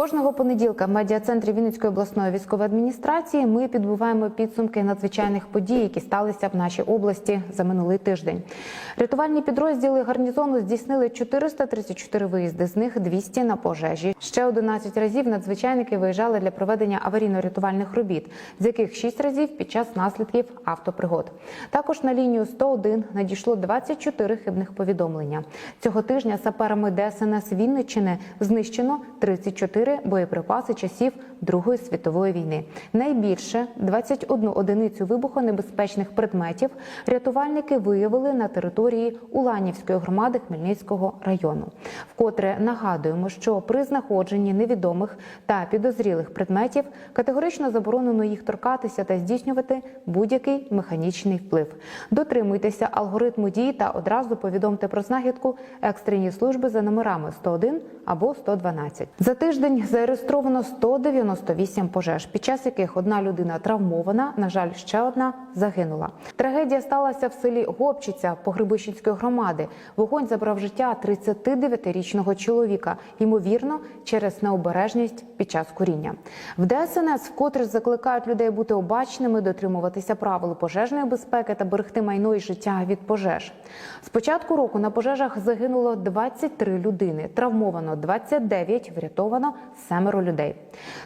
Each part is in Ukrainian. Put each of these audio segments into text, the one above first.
Кожного понеділка в медіа-центрі Вінницької обласної військової адміністрації ми підбуваємо підсумки надзвичайних подій, які сталися в нашій області за минулий тиждень. Рятувальні підрозділи гарнізону здійснили 434 виїзди, з них 200 на пожежі. Ще 11 разів надзвичайники виїжджали для проведення аварійно-рятувальних робіт, з яких 6 разів під час наслідків автопригод. Також на лінію 101 надійшло 24 хибних повідомлення. Цього тижня саперами ДСНС Вінниччини знищено 34 боєприпаси часів Другої світової війни. Найбільше 21 одиницю вибухонебезпечних предметів рятувальники виявили на території Уланівської громади Хмельницького району. Вкотре нагадуємо, що при знаходженні невідомих та підозрілих предметів категорично заборонено їх торкатися та здійснювати будь-який механічний вплив. Дотримуйтеся алгоритму дій та одразу повідомте про знахідку екстрені служби за номерами 101 або 112. За тиждень зареєстровано 198 пожеж, під час яких одна людина травмована. На жаль, ще одна загинула. Трагедія сталася в селі Гопчиця Погребищенської громади. Вогонь забрав життя 39-річного чоловіка, ймовірно, через необережність під час куріння. В ДСНС вкотре закликають людей бути обачними, дотримуватися правил пожежної безпеки та берегти майно і життя від пожеж. З початку року на пожежах загинуло 23 людини, травмовано 29, врятовано семеро людей.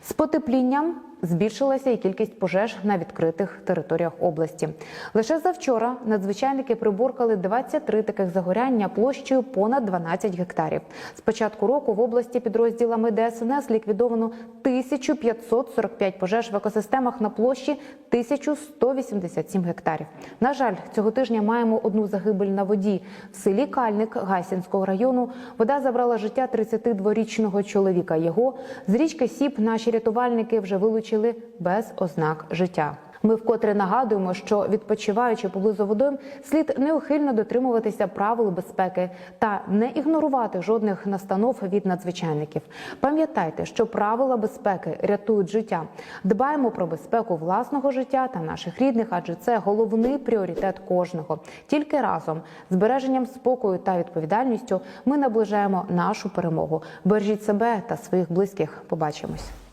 З потеплінням збільшилася і кількість пожеж на відкритих територіях області. Лише завчора надзвичайники приборкали 23 таких загоряння площею понад 12 гектарів. З початку року в області підрозділами ДСНС ліквідовано 1545 пожеж в екосистемах на площі 1187 гектарів. На жаль, цього тижня маємо одну загибель на воді в селі Кальник Гайсінського району. Вода забрала життя 32-річного чоловіка. Його з річки Сіп наші рятувальники вже вилучили без ознак життя. Ми вкотре нагадуємо, що відпочиваючи поблизу водойм, слід неухильно дотримуватися правил безпеки та не ігнорувати жодних настанов від надзвичайників. Пам'ятайте, що правила безпеки рятують життя. Дбаємо про безпеку власного життя та наших рідних, адже це головний пріоритет кожного. Тільки разом, збереженням спокою та відповідальністю, ми наближаємо нашу перемогу. Бережіть себе та своїх близьких. Побачимось.